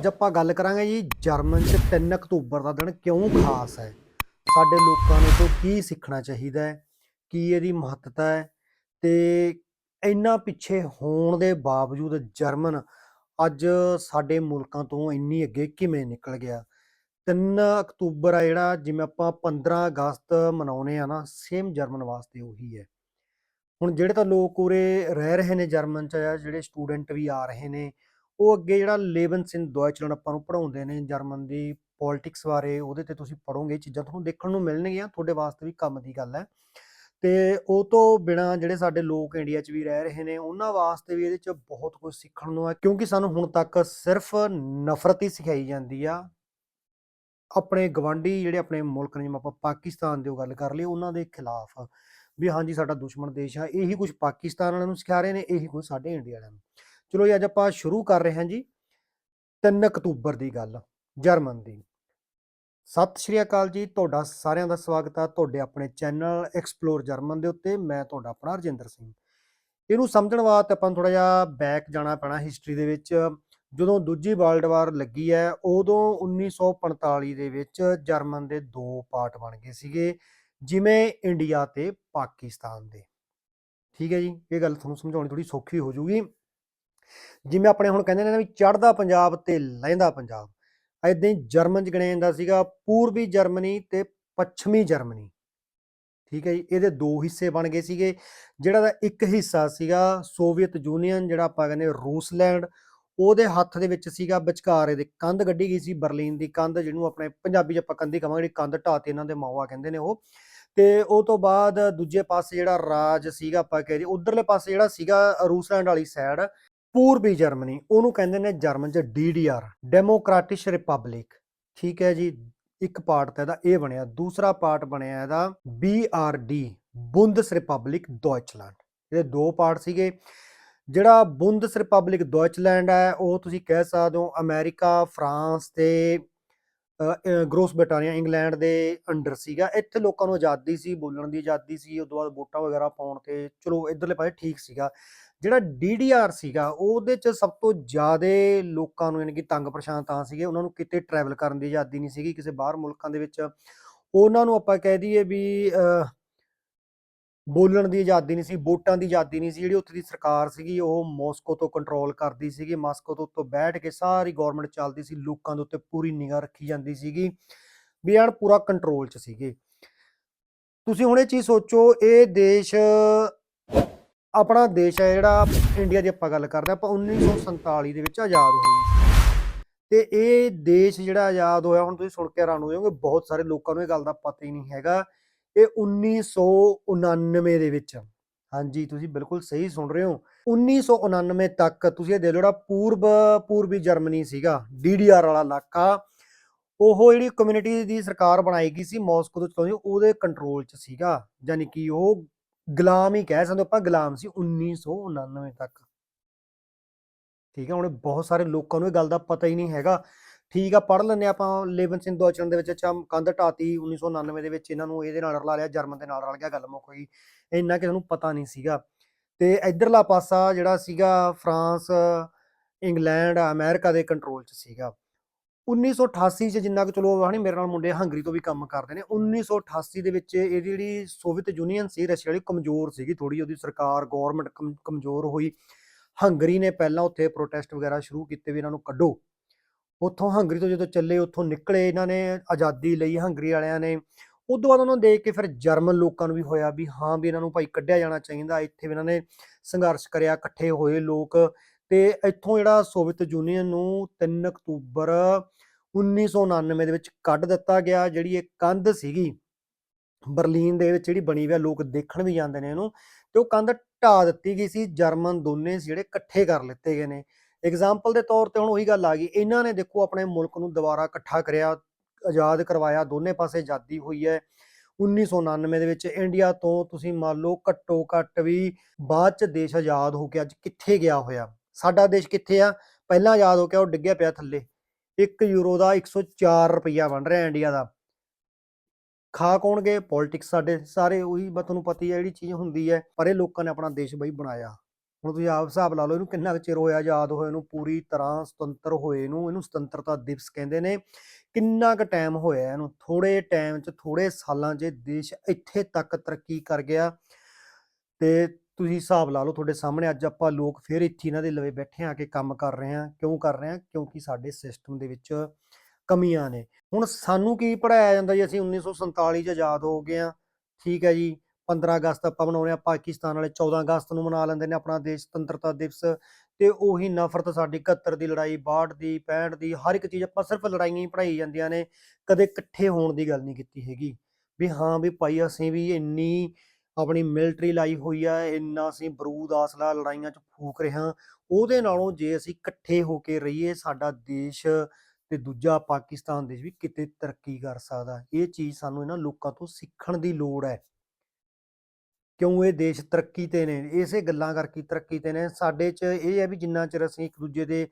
ਅੱਜ ਆਪਾਂ ਗੱਲ ਕਰਾਂਗੇ ਜੀ ਜਰਮਨ 'ਚ 3 ਅਕਤੂਬਰ ਦਾ ਦਿਨ ਕਿਉਂ ਖਾਸ ਹੈ? ਸਾਡੇ ਲੋਕਾਂ ਨੂੰ ਤੋਂ ਕੀ ਸਿੱਖਣਾ ਚਾਹੀਦਾ ਹੈ? ਕੀ ਇਹਦੀ ਮਹੱਤਤਾ ਹੈ? ਤੇ ਇੰਨਾ ਪਿੱਛੇ ਹੋਣ ਦੇ ਬਾਵਜੂਦ ਜਰਮਨ ਅੱਜ ਸਾਡੇ ਮੁਲਕਾਂ ਤੋਂ ਇੰਨੀ ਅੱਗੇ ਕਿਵੇਂ ਨਿਕਲ ਗਿਆ? 3 ਅਕਤੂਬਰ ਆ ਜਿਹੜਾ, ਜਿਵੇਂ ਆਪਾਂ 15 ਅਗਸਤ ਮਨਾਉਨੇ ਆ ਨਾ ਸੇਮ ਜਰਮਨ ਵਾਸਤੇ ਉਹੀ ਹੈ। ਹੁਣ ਜਿਹੜੇ ਤਾਂ ਲੋਕ ਉਰੇ ਰਹਿ ਰਹੇ ਨੇ ਜਰਮਨ ਚ ਆ ਜਿਹੜੇ ਸਟੂਡੈਂਟ ਵੀ ਆ ਰਹੇ ਨੇ ਉਹ ਅੱਗੇ ਜਿਹੜਾ ਲੇਬਨਸਿਨ ਡੋਇਚਲੈਂਡ ਆਪਾਂ ਨੂੰ ਪੜਾਉਂਦੇ ਨੇ, ਜਰਮਨ ਦੀ ਪੋਲਿਟਿਕਸ ਬਾਰੇ, ਉਹਦੇ ਤੇ ਤੁਸੀਂ ਪੜੋਗੇ ਚੀਜ਼ਾਂ ਤੁਹਾਨੂੰ ਦੇਖਣ ਨੂੰ ਮਿਲਣਗੀਆਂ, ਤੁਹਾਡੇ ਵਾਸਤੇ ਵੀ ਕੰਮ ਦੀ ਗੱਲ ਹੈ। ਤੇ ਉਹ ਤੋਂ ਬਿਨਾ ਜਿਹੜੇ ਸਾਡੇ ਲੋਕ ਇੰਡੀਆ 'ਚ ਵੀ ਰਹਿ ਰਹੇ ਨੇ, ਉਹਨਾਂ ਵਾਸਤੇ ਵੀ ਇਹਦੇ 'ਚ ਬਹੁਤ ਕੁਝ ਸਿੱਖਣ ਨੂੰ ਹੈ, ਕਿਉਂਕਿ ਸਾਨੂੰ ਹੁਣ ਤੱਕ ਸਿਰਫ ਨਫ਼ਰਤ ਹੀ ਸਿਖਾਈ ਜਾਂਦੀ ਆ। ਆਪਣੇ ਗਵਾਂਢੀ ਜਿਹੜੇ ਆਪਣੇ ਮੁਲਕ ਨੇ, ਜਿਵੇਂ ਆਪਾਂ ਪਾਕਿਸਤਾਨ ਦੀ ਉਹ ਗੱਲ ਕਰ ਲਈ ਉਹਨਾਂ ਦੇ ਖਿਲਾਫ ਵੀ ਹਾਂਜੀ ਸਾਡਾ ਦੁਸ਼ਮਣ ਦੇਸ਼ ਆ, ਇਹੀ ਕੁਝ ਪਾਕਿਸਤਾਨ ਵਾਲਿਆਂ ਨੂੰ ਸਿਖਾ ਰਹੇ ਨੇ, ਇਹੀ ਕੁਝ ਸਾਡੇ ਇੰਡੀਆ ਵਾਲਿਆਂ ਨੂੰ। ਚਲੋ ਜੀ, ਅੱਜ ਆਪਾਂ ਸ਼ੁਰੂ ਕਰ ਰਹੇ ਹਾਂ ਜੀ 3 ਅਕਤੂਬਰ ਦੀ ਗੱਲ, ਜਰਮਨ ਦੀ। ਸਤਿ ਸ਼੍ਰੀ ਅਕਾਲ ਜੀ, ਤੁਹਾਡਾ ਸਾਰਿਆਂ ਦਾ ਸਵਾਗਤ ਆ ਤੁਹਾਡੇ ਆਪਣੇ ਚੈਨਲ ਐਕਸਪਲੋਰ ਜਰਮਨ ਦੇ ਉੱਤੇ, ਮੈਂ ਤੁਹਾਡਾ ਆਪਣਾ ਰਜਿੰਦਰ ਸਿੰਘ। ਇਹਨੂੰ ਸਮਝਣ ਵਾਸਤੇ ਆਪਾਂ ਨੂੰ ਥੋੜਾ ਜਿਹਾ ਬੈਕ ਜਾਣਾ ਪੈਣਾ ਹਿਸਟਰੀ ਦੇ ਵਿੱਚ। ਜਦੋਂ ਦੂਜੀ ਵਰਲਡ ਵਾਰ ਲੱਗੀ ਹੈ, ਉਦੋਂ 1945 ਦੇ ਵਿੱਚ ਜਰਮਨ ਦੇ ਦੋ ਪਾਰਟ ਬਣ ਗਏ ਸੀਗੇ, ਜਿਵੇਂ ਇੰਡੀਆ ਤੇ ਪਾਕਿਸਤਾਨ ਦੇ। ਠੀਕ ਹੈ ਜੀ, ਇਹ ਗੱਲ ਤੁਹਾਨੂੰ ਸਮਝਾਉਣੀ ਥੋੜੀ ਸੌਖੀ ਹੋ ਜੂਗੀ ਜਿਵੇਂ ਆਪਣੇ ਹੁਣ ਕਹਿੰਦੇ ਨੇ ਨਾ ਵੀ ਚੜ੍ਹਦਾ ਪੰਜਾਬ ਤੇ ਲਹਿੰਦਾ ਪੰਜਾਬ, ਏਦਾਂ ਹੀ ਜਰਮਨ ਚ ਗਿਣਿਆ ਜਾਂਦਾ ਸੀਗਾ, ਪੂਰਬੀ ਜਰਮਨੀ ਤੇ ਪੱਛਮੀ ਜਰਮਨੀ। ਠੀਕ ਹੈ ਜੀ, ਇਹਦੇ ਦੋ ਹਿੱਸੇ ਬਣ ਗਏ ਸੀਗੇ, ਜਿਹੜਾ ਦਾ ਇੱਕ ਹਿੱਸਾ ਸੀਗਾ ਸੋਵੀਅਤ ਯੂਨੀਅਨ, ਜਿਹੜਾ ਆਪਾਂ ਕਹਿੰਦੇ ਰੂਸਲੈਂਡ, ਉਹਦੇ ਹੱਥ ਦੇ ਵਿੱਚ ਸੀਗਾ ਵਿਚਕਾਰ ਇਹਦੇ ਕੰਧ ਕੱਢੀ ਗਈ ਸੀ, ਬਰਲਿਨ ਦੀ ਕੰਧ ਜਿਹਨੂੰ ਆਪਣੇ ਪੰਜਾਬੀ ਚ ਆਪਾਂ ਕੰਧੀ ਕਹਾਂਗੇ ਜਿਹੜੀ ਕੰਧ ਢਾਤੀ ਇਹਨਾਂ ਦੇ ਮਾਵਾ ਕਹਿੰਦੇ ਨੇ ਉਹ। ਤੇ ਉਹ ਤੋਂ ਬਾਅਦ ਦੂਜੇ ਪਾਸੇ ਜਿਹੜਾ ਰਾਜ ਸੀਗਾ ਆਪਾਂ ਕਹਿ ਦਈਏ, ਉਧਰਲੇ ਪਾਸੇ ਜਿਹੜਾ ਸੀਗਾ ਰੂਸਲੈਂਡ ਵਾਲੀ ਸਾਈਡ ਪੂਰਬੀ ਜਰਮਨੀ, ਉਹਨੂੰ ਕਹਿੰਦੇ ਨੇ ਜਰਮਨ ਚ ਡੀਡੀਆਰ ਡੈਮੋਕ੍ਰੈਟਿਕ ਰਿਪਬਲਿਕ ਠੀਕ ਹੈ ਜੀ, ਇੱਕ ਪਾਰਟ ਤਾਂ ਇਹਦਾ ਇਹ ਬਣਿਆ, ਦੂਸਰਾ ਪਾਰਟ ਬਣਿਆ ਇਹਦਾ ਬੀਆਰਡੀ ਬੁੰਦਸ ਰਿਪਬਲਿਕ ਡਾਇਚਲੈਂਡ ਇਹਦੇ ਦੋ ਪਾਰਟ ਸੀਗੇ, ਜਿਹੜਾ ਬੁੰਦਸ ਰਿਪਬਲਿਕ ਡਾਇਚਲੈਂਡ ਹੈ, ਉਹ ਤੁਸੀਂ ਕਹਿ ਸਕਦੇ ਹੋ ਅਮਰੀਕਾ, ਫਰਾਂਸ ਤੇ ਗ੍ਰੋਸ ਬ੍ਰਿਟਾਨੀਆ ਇੰਗਲੈਂਡ ਦੇ ਅੰਡਰ ਸੀਗਾ, ਇੱਥੇ ਲੋਕਾਂ ਨੂੰ ਆਜ਼ਾਦੀ ਸੀ, ਬੋਲਣ ਦੀ ਆਜ਼ਾਦੀ ਸੀ ਉਸ ਤੋਂ ਬਾਅਦ ਵੋਟਾਂ ਵਗੈਰਾ ਪਾਉਣ ਤੇ, ਚਲੋ ਇਧਰਲੇ ਪਾਸੇ ਠੀਕ ਸੀਗਾ ਜਿਹੜਾ ਡੀਡੀਆਰ ਸੀਗਾ, ਉਹਦੇ ਚ ਸਭ ਤੋਂ ਜ਼ਿਆਦਾ ਲੋਕਾਂ ਨੂੰ ਯਾਨੀ ਕਿ ਤੰਗ ਪਰੇਸ਼ਾਨ ਤਾਂ ਸੀਗੇ, ਉਹਨਾਂ ਨੂੰ ਕਿਤੇ ਟਰੈਵਲ ਕਰਨ ਦੀ ਆਜ਼ਾਦੀ ਨਹੀਂ ਸੀਗੀ, ਕਿਸੇ ਬਾਹਰ ਮੁਲਕਾਂ ਦੇ ਵਿੱਚ। ਉਹਨਾਂ ਨੂੰ ਆਪਾਂ ਕਹਿ ਦਈਏ ਵੀ ਬੋਲਣ ਦੀ ਆਜ਼ਾਦੀ ਨਹੀਂ ਸੀ, ਵੋਟਾਂ ਦੀ ਆਜ਼ਾਦੀ ਨਹੀਂ ਸੀ, ਜਿਹੜੀ ਉੱਥੇ ਦੀ ਸਰਕਾਰ ਸੀਗੀ, ਉਹ ਮਾਸਕੋ ਤੋਂ ਕੰਟਰੋਲ ਕਰਦੀ ਸੀਗੀ, ਮਾਸਕੋ ਤੋਂ ਉੱਤੋਂ ਬੈਠ ਕੇ ਸਾਰੀ ਗਵਰਨਮੈਂਟ ਚੱਲਦੀ ਸੀ, ਲੋਕਾਂ ਦੇ ਉੱਤੇ ਪੂਰੀ ਨਿਗਾਹ ਰੱਖੀ ਜਾਂਦੀ ਸੀਗੀ, ਵੀ ਐਨ ਪੂਰਾ ਕੰਟਰੋਲ 'ਚ ਸੀਗੇ। ਤੁਸੀਂ ਹੁਣ ਇਹ ਚੀਜ਼ ਸੋਚੋ, ਇਹ ਦੇਸ਼ ਆਪਣਾ ਦੇਸ਼ ਹੈ ਜਿਹੜਾ ਇੰਡੀਆ ਦੀ ਆਪਾਂ ਗੱਲ ਕਰਦੇ ਹਾਂ, ਆਪਾਂ 1947 ਦੇ ਵਿੱਚ ਆਜ਼ਾਦ ਹੋਏ ਤੇ ਇਹ ਦੇਸ਼ ਜਿਹੜਾ ਆਜ਼ਾਦ ਹੋਇਆ ਹੁਣ ਤੁਸੀਂ ਸੁਣ ਕੇ ਹੈਰਾਨ ਹੋ ਜਾਓਗੇ ਬਹੁਤ ਸਾਰੇ ਲੋਕਾਂ ਨੂੰ ਇਹ ਗੱਲ ਦਾ ਪਤਾ ਹੀ ਨਹੀਂ ਹੈਗਾ। ਇਹ 1999 ਦੇ ਵਿੱਚ ਹਾਂਜੀ ਤੁਸੀਂ ਬਿਲਕੁਲ ਸਹੀ ਸੁਣ ਰਹੇ ਹੋ। 1999 ਤੱਕ ਤੁਸੀਂ ਇਹ ਦੇਖ ਲਓ ਜਿਹੜਾ ਪੂਰਬ ਪੂਰਬੀ ਜਰਮਨੀ ਸੀਗਾ ਡੀਡੀਆਰ ਵਾਲਾ ਇਲਾਕਾ ਉਹ ਜਿਹੜੀ ਕਮਿਊਨਿਟੀ ਦੀ ਸਰਕਾਰ ਬਣਾਈ ਗਈ ਸੀ ਮਾਸਕੋ ਤੋਂ ਚਲਾਉਂਦੀ ਉਹਦੇ ਕੰਟਰੋਲ 'ਚ ਸੀਗਾ। ਯਾਨੀ ਕਿ ਉਹ ਗੁਲਾਮ ਹੀ ਕਹਿ ਸਕਦੇ ਆਪਾਂ ਗੁਲਾਮ ਸੀ 1999 ਤੱਕ। ਠੀਕ ਹੈ ਹੁਣ ਬਹੁਤ ਸਾਰੇ ਲੋਕਾਂ ਨੂੰ ਇਹ ਗੱਲ ਦਾ ਪਤਾ ਹੀ ਨਹੀਂ ਹੈਗਾ। ਠੀਕ ਆ, ਪੜ੍ਹ ਲੈਂਦੇ ਹਾਂ ਆਪਾਂ ਲੇਵਨ ਸਿੰਘ ਡੋਇਚਲੈਂਡ ਦੇ ਵਿੱਚ ਅੱਛਾ, ਕੰਧ ਢਾਤੀ 1999 ਦੇ ਵਿੱਚ ਇਹਨਾਂ ਨੂੰ ਇਹਦੇ ਨਾਲ ਰਲਾ ਲਿਆ, ਜਰਮਨ ਦੇ ਨਾਲ ਰਲ ਗਿਆ, ਗੱਲ ਮੁੱਕ ਗਈ। ਇੰਨਾ ਕਿਸੇ ਨੂੰ ਪਤਾ ਨਹੀਂ ਸੀਗਾ। ਤੇ ਇਧਰਲਾ ਪਾਸਾ ਜਿਹੜਾ ਸੀਗਾ ਫਰਾਂਸ, ਇੰਗਲੈਂਡ, ਅਮਰੀਕਾ ਦੇ ਕੰਟਰੋਲ 'ਚ ਸੀਗਾ। 1988 ਚ ਜਿੰਨਾ ਕਿ ਚਲੋ ਹਣੀ ਮੇਰੇ ਨਾਲ ਮੁੰਡੇ ਹੰਗਰੀ ਤੋਂ ਵੀ ਕੰਮ ਕਰਦੇ ਨੇ 1988 ਦੇ ਵਿੱਚ ਇਹਦੀ ਜਿਹੜੀ ਸੋਵੀਅਤ ਯੂਨੀਅਨ ਸੀ, ਰਸ਼ੀਆ ਵਾਲੀ ਕਮਜ਼ੋਰ ਸੀਗੀ ਥੋੜੀ ਉਹਦੀ ਸਰਕਾਰ ਗਵਰਨਮੈਂਟ ਕਮਜ਼ੋਰ ਹੋਈ। ਹੰਗਰੀ ਨੇ ਪਹਿਲਾਂ ਉੱਥੇ ਪ੍ਰੋਟੈਸਟ ਵਗੈਰਾ ਸ਼ੁਰੂ ਕੀਤੇ ਵੀ ਇਹਨਾਂ ਨੂੰ ਕੱਢੋ। ਉੱਥੋਂ ਹੰਗਰੀ ਤੋਂ ਜਦੋਂ ਚੱਲੇ, ਉੱਥੋਂ ਨਿਕਲੇ ਇਹਨਾਂ ਨੇ ਆਜ਼ਾਦੀ ਲਈ ਹੰਗਰੀ ਵਾਲਿਆਂ ਨੇ। ਉਦੋਂ ਬਾਅਦ ਉਹਨਾਂ ਨੂੰ ਦੇਖ ਕੇ ਫਿਰ ਜਰਮਨ ਲੋਕਾਂ ਨੂੰ ਵੀ ਹੋਇਆ ਵੀ ਹਾਂ ਵੀ ਇਹਨਾਂ ਨੂੰ ਭਾਈ ਕੱਢਿਆ ਜਾਣਾ ਚਾਹੀਦਾ। ਇੱਥੇ ਵੀ ਇਹਨਾਂ ਨੇ ਸੰਘਰਸ਼ ਕਰਿਆ, ਇਕੱਠੇ ਹੋਏ ਲੋਕ। ਤੇ ਇੱਥੋਂ ਜਿਹੜਾ ਸੋਵੀਅਤ ਯੂਨੀਅਨ ਨੂੰ 3 ਅਕਤੂਬਰ 1999 ਦੇ ਵਿੱਚ ਕੱਢ ਦਿੱਤਾ ਗਿਆ, ਜਿਹੜੀ ਇਹ ਕੰਧ ਸੀਗੀ, ਬਰਲਿਨ ਦੇ ਵਿੱਚ ਜਿਹੜੀ ਬਣੀ ਹੋਈ ਆ, ਲੋਕ ਦੇਖਣ ਵੀ ਜਾਂਦੇ ਨੇ ਇਹਨੂੰ, ਤੇ ਉਹ ਕੰਧ ਢਾ ਦਿੱਤੀ ਗਈ ਸੀ, ਜਰਮਨ ਦੋਨੇ ਜਿਹੜੇ ਇਕੱਠੇ ਕਰ ਲਿੱਤੇ ਗਏ ਨੇ। ਐਗਜ਼ਾਮਪਲ ਦੇ ਤੌਰ ਤੇ ਹੁਣ ਉਹੀ ਗੱਲ ਆ ਗਈ, ਇਹਨਾਂ ਨੇ ਦੇਖੋ ਆਪਣੇ ਮੁਲਕ ਨੂੰ ਦੁਬਾਰਾ ਇਕੱਠਾ ਕਰਿਆ, ਆਜ਼ਾਦ ਕਰਵਾਇਆ, ਦੋਨੇ ਪਾਸੇ ਆਜ਼ਾਦੀ ਹੋਈ ਹੈ। 1999 ਦੇ ਵਿੱਚ ਇੰਡੀਆ ਤੋਂ ਤੁਸੀਂ ਮੰਨ ਲਓ ਘੱਟੋ ਘੱਟ ਵੀ ਬਾਅਦ ਚ ਦੇਸ਼ ਆਜ਼ਾਦ ਹੋ ਕੇ ਅੱਜ ਕਿੱਥੇ ਗਿਆ ਹੋਇਆ। ਸਾਡਾ ਦੇਸ਼ ਕਿੱਥੇ ਆ? ਪਹਿਲਾਂ ਯਾਦ ਹੋ ਕੇ ਉਹ ਡਿੱਗਿਆ ਪਿਆ ਥੱਲੇ। 1 ਯੂਰੋ ਦਾ 104 ਰੁਪਈਆ ਬਣ ਰਿਹਾ ਇੰਡੀਆ ਦਾ। ਖਾ ਕੌਣਗੇ ਪੋਲਿਟਿਕਸ ਸਾਡੇ। ਸਾਰੇ ਉਹੀ ਬਸ ਤੁਹਾਨੂੰ ਪਤਾ ਹੀ ਹੈ ਜਿਹੜੀ ਚੀਜ਼ ਹੁੰਦੀ ਹੈ, ਪਰ ਇਹ ਲੋਕਾਂ ਨੇ ਆਪਣਾ ਦੇਸ਼ ਬਈ ਬਣਾਇਆ। ਹੁਣ ਤੁਸੀਂ ਆਪ ਹਿਸਾਬ ਲਾ ਲਓ, ਇਹਨੂੰ ਕਿੰਨਾ ਕੁ ਚਿਰ ਹੋਇਆ ਆਜ਼ਾਦ ਹੋਏ ਨੂੰ ਪੂਰੀ ਤਰ੍ਹਾਂ ਸੁਤੰਤਰ ਹੋਏ ਨੂੰ, ਇਹਨੂੰ ਸੁਤੰਤਰਤਾ ਦਿਵਸ ਕਹਿੰਦੇ ਨੇ। ਕਿੰਨਾ ਕੁ ਟਾਈਮ ਹੋਇਆ ਇਹਨੂੰ? ਥੋੜੇ ਟਾਈਮ 'ਚ ਥੋੜੇ ਸਾਲਾਂ 'ਚ ਦੇਸ਼ ਇੱਥੇ ਤੱਕ ਤਰੱਕੀ ਕਰ ਗਿਆ। ਤੇ ਤੁਸੀਂ ਹਿਸਾਬ ਲਾ ਲਓ ਤੁਹਾਡੇ ਸਾਹਮਣੇ ਅੱਜ ਆਪਾਂ ਲੋਕ ਫਿਰ ਇੱਥੇ ਇਹਨਾਂ ਦੇ ਲਵੇ ਬੈਠੇ ਆ ਕੇ ਕੰਮ ਕਰ ਰਹੇ ਆ, ਕਿਉਂ ਕਰ ਰਹੇ ਆ? ਕਿਉਂਕਿ ਸਾਡੇ ਸਿਸਟਮ ਦੇ ਵਿੱਚ ਕਮੀਆਂ ਨੇ। ਹੁਣ ਸਾਨੂੰ ਕੀ ਪੜਾਇਆ ਜਾਂਦਾ ਜੀ? ਅਸੀਂ 1947 ਚ ਆਜ਼ਾਦ ਹੋ ਗਏ ਆ। ਠੀਕ ਹੈ ਜੀ। 15 ਅਗਸਤ ਆਪਾਂ ਮਨਾਉਂਦੇ ਆ, ਪਾਕਿਸਤਾਨ ਵਾਲੇ 14 ਅਗਸਤ ਨੂੰ ਮਨਾ ਲੈਂਦੇ ਨੇ ਆਪਣਾ ਦੇਸ਼, ਸੁਤੰਤਰਤਾ ਦਿਵਸ। ਤੇ ਉਹੀ ਨਫ਼ਰਤ ਸਾਡੀ 71 ਦੀ ਲੜਾਈ 62 ਦੀ 65 ਦੀ, ਹਰ ਇੱਕ ਚੀਜ਼ ਆਪਾਂ ਸਿਰਫ ਲੜਾਈਆਂ ਹੀ ਪੜਾਈ ਜਾਂਦੀਆਂ ਨੇ। ਕਦੇ ਇਕੱਠੇ ਹੋਣ ਦੀ ਗੱਲ ਨਹੀਂ ਕੀਤੀ ਹੈਗੀ। ਵੀ ਹਾਂ ਵੀ ਭਾਈ ਅਸੀਂ ਵੀ ਇੰਨੀ ਆਪਣੀ ਮਿਲਟਰੀ ਲਾਈ ਹੋਈ ਆ, ਇੰਨਾ ਅਸੀਂ ਬਰੂਦ ਆਸਲਾ ਲੜਾਈਆਂ 'ਚ ਫੂਕ ਰਹੇ ਹਾਂ। ਉਹਦੇ ਨਾਲੋਂ ਜੇ ਅਸੀਂ ਇਕੱਠੇ ਹੋ ਕੇ ਰਹੀਏ, ਸਾਡਾ ਦੇਸ਼ ਤੇ ਦੂਜਾ ਪਾਕਿਸਤਾਨ ਦੇਸ਼ ਵੀ ਕਿਤੇ ਤਰੱਕੀ ਕਰ ਸਕਦਾ। ਇਹ ਚੀਜ਼ ਸਾਨੂੰ ਇਹਨਾਂ ਲੋਕਾਂ ਤੋਂ ਸਿੱਖਣ ਦੀ ਲੋੜ ਹੈ। ਕਿਉਂ ਇਹ ਦੇਸ਼ ਤਰੱਕੀ ਤੇ ਨੇ? ਇਸੇ ਗੱਲਾਂ ਕਰਕੇ ਤਰੱਕੀ ਤੇ ਨੇ। ਸਾਡੇ 'ਚ ਇਹ ਹੈ ਵੀ ਜਿੰਨਾ ਚਿਰ ਅਸੀਂ ਇੱਕ ਦੂਜੇ ਦੇ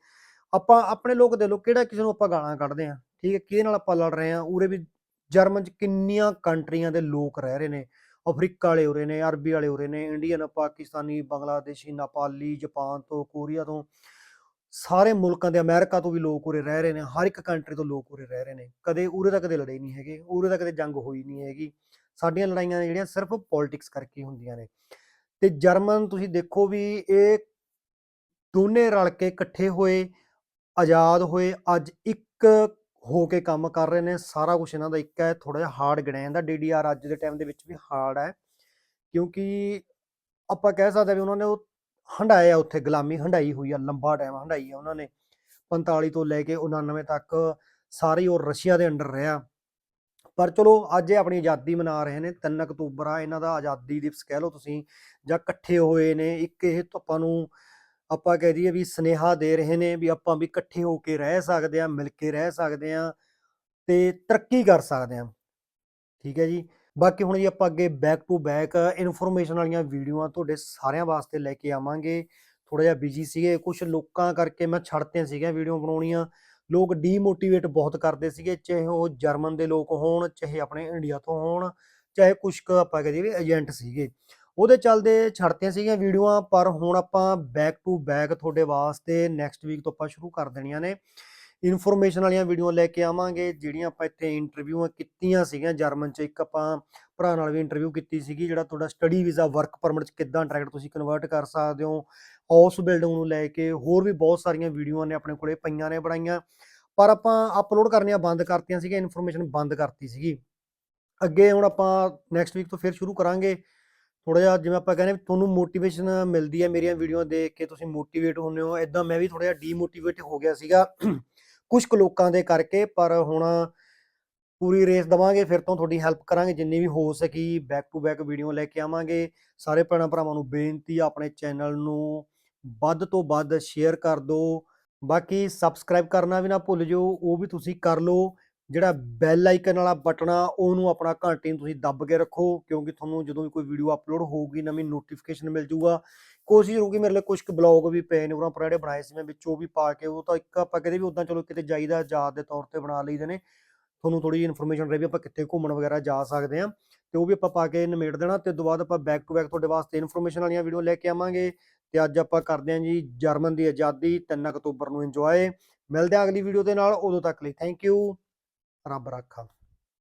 ਆਪਾਂ ਆਪਣੇ ਲੋਕ ਦੇ ਲੋਕ ਕਿਹੜਾ ਕਿਸੇ ਨੂੰ ਆਪਾਂ ਗਾਲਾਂ ਕੱਢਦੇ ਆ ਠੀਕ ਹੈ? ਕਿਹਦੇ ਨਾਲ ਆਪਾਂ ਲੜ ਰਹੇ ਆ ਉਰੇ ਵੀ ਜਰਮਨ 'ਚ ਕਿੰਨੀਆਂ ਕੰਟਰੀਆਂ ਦੇ ਲੋਕ ਰਹਿ ਰਹੇ ਨੇ। ਅਫਰੀਕਾ ਵਾਲੇ ਉਰੇ ਨੇ, ਅਰਬੀ ਵਾਲੇ ਉਰੇ ਨੇ, ਇੰਡੀਅਨ, ਪਾਕਿਸਤਾਨੀ, ਬੰਗਲਾਦੇਸ਼ੀ, ਨੇਪਾਲੀ, ਜਾਪਾਨ ਤੋਂ, ਕੋਰੀਆ ਤੋਂ, ਸਾਰੇ ਮੁਲਕਾਂ ਦੇ, ਅਮਰੀਕਾ ਤੋਂ ਵੀ ਲੋਕ ਉਰੇ ਰਹਿ ਰਹੇ ਨੇ, ਹਰ ਇੱਕ ਕੰਟਰੀ ਤੋਂ ਲੋਕ ਉਰੇ ਰਹਿ ਰਹੇ ਨੇ, ਕਦੇ ਉਰੇ ਤਾਂ ਕਦੇ ਲੜੇ ਨਹੀਂ ਹੈਗੇ, ਉਰੇ ਤਾਂ ਕਦੇ ਜੰਗ ਹੋਈ ਨਹੀਂ ਹੈਗੀ, ਸਾਡੀਆਂ ਲੜਾਈਆਂ ਜਿਹੜੀਆਂ ਸਿਰਫ ਪੋਲਿਟਿਕਸ ਕਰਕੇ ਹੁੰਦੀਆਂ ਨੇ, ਤੇ ਜਰਮਨ ਤੁਸੀਂ ਦੇਖੋ ਵੀ ਇਹ ਦੋਨੇ ਰਲ ਕੇ ਇਕੱਠੇ ਹੋਏ, ਆਜ਼ਾਦ ਹੋਏ, ਅੱਜ ਇੱਕ ਹੋ ਕੇ ਕੰਮ ਕਰ ਰਹੇ ਨੇ, ਸਾਰਾ ਕੁਝ ਇਹਨਾਂ ਦਾ ਇੱਕ ਹੈ ਥੋੜਾ ਜਿਹਾ ਹਾਰਡ ਗਿਣਿਆ ਜਾਂਦਾ ਡੀਡੀਆਰ ਅੱਜ ਦੇ ਟਾਈਮ ਦੇ ਵਿੱਚ ਵੀ ਹਾਰਡ ਹੈ, ਕਿਉਂਕਿ ਆਪਾਂ ਕਹਿ ਸਕਦੇ ਹਾਂ ਵੀ ਉਹਨਾਂ ਨੇ ਉਹ ਹੰਡਾਇਆ ਉੱਥੇ, ਗੁਲਾਮੀ ਹੰਡਾਈ ਹੋਈ ਆ, ਲੰਬਾ ਟਾਈਮ ਹੰਡਾਈ ਆ ਉਹਨਾਂ ਨੇ 45 ਤੋਂ ਲੈ ਕੇ 99 ਤੱਕ ਸਾਰੇ ਉਹ ਰਸ਼ੀਆ ਦੇ ਅੰਡਰ ਰਿਹਾ, ਪਰ ਚਲੋ ਅੱਜ ਇਹ ਆਪਣੀ ਆਜ਼ਾਦੀ ਮਨਾ ਰਹੇ ਨੇ 3 ਅਕਤੂਬਰ ਆ, ਇਹਨਾਂ ਦਾ ਆਜ਼ਾਦੀ ਦਿਵਸ ਕਹਿ ਲਓ ਤੁਸੀਂ, ਜਾਂ ਇਕੱਠੇ ਹੋਏ ਨੇ, ਇੱਕ ਇਹ ਤੋਂ ਆਪਾਂ ਨੂੰ ਆਪਾਂ ਕਹਿ ਦਈਏ ਵੀ ਸਨੇਹਾ ਦੇ ਰਹੇ ਨੇ ਵੀ ਆਪਾਂ ਵੀ ਇਕੱਠੇ ਹੋ ਕੇ ਰਹਿ ਸਕਦੇ ਆ ਮਿਲ ਕੇ ਰਹਿ ਸਕਦੇ ਆ ਤੇ ਤਰੱਕੀ ਕਰ ਸਕਦੇ ਆ ਠੀਕ ਹੈ ਜੀ? ਬਾਕੀ ਹੁਣ ਜੀ ਆਪਾਂ ਅੱਗੇ ਬੈਕ ਟੂ ਬੈਕ ਇਨਫੋਰਮੇਸ਼ਨ ਵਾਲੀਆਂ ਵੀਡੀਓਆਂ ਤੁਹਾਡੇ ਸਾਰਿਆਂ ਵਾਸਤੇ ਲੈ ਕੇ ਆਵਾਂਗੇ। ਥੋੜਾ ਜਿਹਾ ਬਿਜ਼ੀ ਸੀਗੇ ਕੁਝ ਲੋਕਾਂ ਕਰਕੇ ਮੈਂ ਛੱਡਤੀਆਂ ਸੀਗੀਆਂ ਵੀਡੀਓ ਬਣਾਉਣੀਆਂ। ਲੋਕ ਡੀਮੋਟੀਵੇਟ ਬਹੁਤ ਕਰਦੇ ਸੀਗੇ, ਚਾਹੇ ਉਹ ਜਰਮਨ ਦੇ ਲੋਕ ਹੋਣ, ਚਾਹੇ ਆਪਣੇ ਇੰਡੀਆ ਤੋਂ ਹੋਣ, ਚਾਹੇ ਕੁਝ ਕੁ ਆਪਾਂ ਕਹਦੇ ਵੀ ਏਜੰਟ ਸੀਗੇ। ਉਹਦੇ ਚੱਲਦੇ ਛੱਡਤੀਆਂ ਸੀਗੀਆਂ ਵੀਡੀਓਆਂ, ਪਰ ਹੁਣ ਆਪਾਂ ਬੈਕ ਟੂ ਬੈਕ ਤੁਹਾਡੇ ਵਾਸਤੇ ਨੈਕਸਟ ਵੀਕ ਤੋਂ ਆਪਾਂ ਸ਼ੁਰੂ ਕਰ ਦੇਣੀਆਂ ਨੇ। ਇਨਫੋਰਮੇਸ਼ਨ ਵਾਲੀਆਂ ਵੀਡੀਓ ਲੈ ਕੇ ਆਵਾਂਗੇ, ਜਿਹੜੀਆਂ ਆਪਾਂ ਇੱਥੇ ਇੰਟਰਵਿਊਆਂ ਕੀਤੀਆਂ ਸੀਗੀਆਂ ਜਰਮਨ 'ਚ। ਇੱਕ ਆਪਾਂ ਭਰਾ ਨਾਲ ਵੀ ਇੰਟਰਵਿਊ ਕੀਤੀ ਸੀਗੀ, ਜਿਹੜਾ ਤੁਹਾਡਾ ਸਟੱਡੀ ਵੀਜ਼ਾ ਵਰਕ ਪਰਮਿਟ 'ਚ ਕਿੱਦਾਂ ਡਾਇਰੈਕਟ ਤੁਸੀਂ ਕਨਵਰਟ ਕਰ ਸਕਦੇ ਹੋ। ਹਾਊਸ ਬਿਲਡਿੰਗ ਨੂੰ ਲੈ ਕੇ ਹੋਰ ਵੀ ਬਹੁਤ ਸਾਰੀਆਂ ਵੀਡੀਓਆਂ ਨੇ ਆਪਣੇ ਕੋਲੇ ਪਈਆਂ ਨੇ ਬਣਾਈਆਂ। ਪਰ ਆਪਾਂ ਅਪਲੋਡ ਕਰਨੀਆਂ ਬੰਦ ਕਰਤੀਆਂ ਸੀਗੀਆਂ ਇਨਫੋਰਮੇਸ਼ਨ ਬੰਦ ਕਰਤੀ ਸੀਗੀ। ਅੱਗੇ ਹੁਣ ਆਪਾਂ ਨੈਕਸਟ ਵੀਕ ਤੋਂ ਫਿਰ ਸ਼ੁਰੂ ਕਰਾਂਗੇ। ਥੋੜਾ ਜਿਹਾ ਜਿਵੇਂ ਆਪਾਂ ਕਹਿੰਦੇ ਤੁਹਾਨੂੰ ਮੋਟੀਵੇਸ਼ਨ ਮਿਲਦੀ ਹੈ ਮੇਰੀਆਂ ਵੀਡੀਓ ਦੇਖ ਕੇ, ਤੁਸੀਂ ਮੋਟੀਵੇਟ ਹੁੰਦੇ ਹੋ। ਇਦਾਂ ਮੈਂ ਵੀ ਥੋੜਾ ਜਿਹਾ ਡੀਮੋਟੀਵੇਟ ਹੋ ਗਿਆ ਸੀਗਾ ਕੁਝ ਕੁ ਲੋਕਾਂ ਦੇ ਕਰਕੇ, ਪਰ ਹੁਣ ਪੂਰੀ ਰੇਸ ਦਵਾਂਗੇ, ਫਿਰ ਤੋਂ ਤੁਹਾਡੀ ਹੈਲਪ ਕਰਾਂਗੇ, ਜਿੰਨੀ ਵੀ ਹੋ ਸਕੀ ਬੈਕ ਟੂ ਬੈਕ ਵੀਡੀਓ ਲੈ ਕੇ ਆਵਾਂਗੇ। ਸਾਰੇ ਭੈਣਾਂ ਭਰਾਵਾਂ ਨੂੰ ਬੇਨਤੀ ਆ, ਆਪਣੇ ਚੈਨਲ ਨੂੰ ਵੱਧ ਤੋਂ ਵੱਧ ਸ਼ੇਅਰ ਕਰ ਦਿਓ। ਬਾਕੀ ਸਬਸਕ੍ਰਾਈਬ ਕਰਨਾ ਵੀ ਨਾ ਭੁੱਲ ਜਿਓ ਉਹ ਵੀ ਤੁਸੀਂ ਕਰ ਲਓ। ਜਿਹੜਾ ਬੈਲ ਆਈਕਨ ਵਾਲਾ ਬਟਨ ਆ, ਉਹਨੂੰ ਆਪਣਾ ਘੰਟੀ ਨੂੰ ਤੁਸੀਂ ਦੱਬ ਕੇ ਰੱਖੋ, ਕਿਉਂਕਿ ਤੁਹਾਨੂੰ ਜਦੋਂ ਵੀ ਕੋਈ ਵੀਡੀਓ ਅਪਲੋਡ ਹੋਊਗੀ, ਨਵੀਂ ਨੋਟੀਫਿਕੇਸ਼ਨ ਮਿਲ ਜੂਗਾ ਕੋਸ਼ਿਸ਼ ਹੋਊਗੀ ਮੇਰੇ ਲਈ ਕੁਝ ਕੁ ਬਲੌਗ ਵੀ ਪਏ ਨੇ ਉਹਨਾਂ ਪਰ ਜਿਹੜੇ ਬਣਾਏ ਸੀ ਮੈਂ ਵਿੱਚੋਂ ਵੀ ਪਾ ਕੇ, ਉਹ ਤਾਂ ਇੱਕ ਆਪਾਂ ਕਦੇ ਵੀ ਉਦਾਂ ਚਲੋ ਕਿਤੇ ਜਾਈਦਾ, ਯਾਦ ਦੇ ਤੌਰ ਤੇ ਬਣਾ ਲਈਦੇ ਨੇ। ਤੁਹਾਨੂੰ ਥੋੜੀ ਜਿਹੀ ਇਨਫੋਰਮੇਸ਼ਨ ਰਹੇ ਵੀ ਆਪਾਂ ਕਿੱਥੇ ਘੁੰਮਣ ਵਗੈਰਾ ਜਾ ਸਕਦੇ ਆ ਤੇ ਉਹ ਵੀ ਆਪਾਂ ਪਾ ਕੇ ਨਿਮੇੜ ਦੇਣਾ, ਤੇ ਬਾਅਦ ਆਪਾਂ ਬੈਕ ਟੂ ਬੈਕ ਤੁਹਾਡੇ ਵਾਸਤੇ ਇਨਫੋਰਮੇਸ਼ਨ ਵਾਲੀਆਂ ਵੀਡੀਓ ਲੈ ਕੇ ਆਵਾਂਗੇ। ਤੇ ਅੱਜ ਆਪਾਂ ਕਰਦੇ ਹਾਂ ਜੀ ਜਰਮਨ ਦੀ ਆਜ਼ਾਦੀ 3 ਅਕਤੂਬਰ ਨੂੰ ਇੰਜੋਏ ਮਿਲਦੇ ਹਾਂ ਅਗਲੀ ਵੀਡੀਓ ਦੇ ਨਾਲ, ਉਦੋਂ ਤੱਕ ਲਈ ਥੈਂਕ ਯੂ ਰੱਬ ਰਾਖਾ।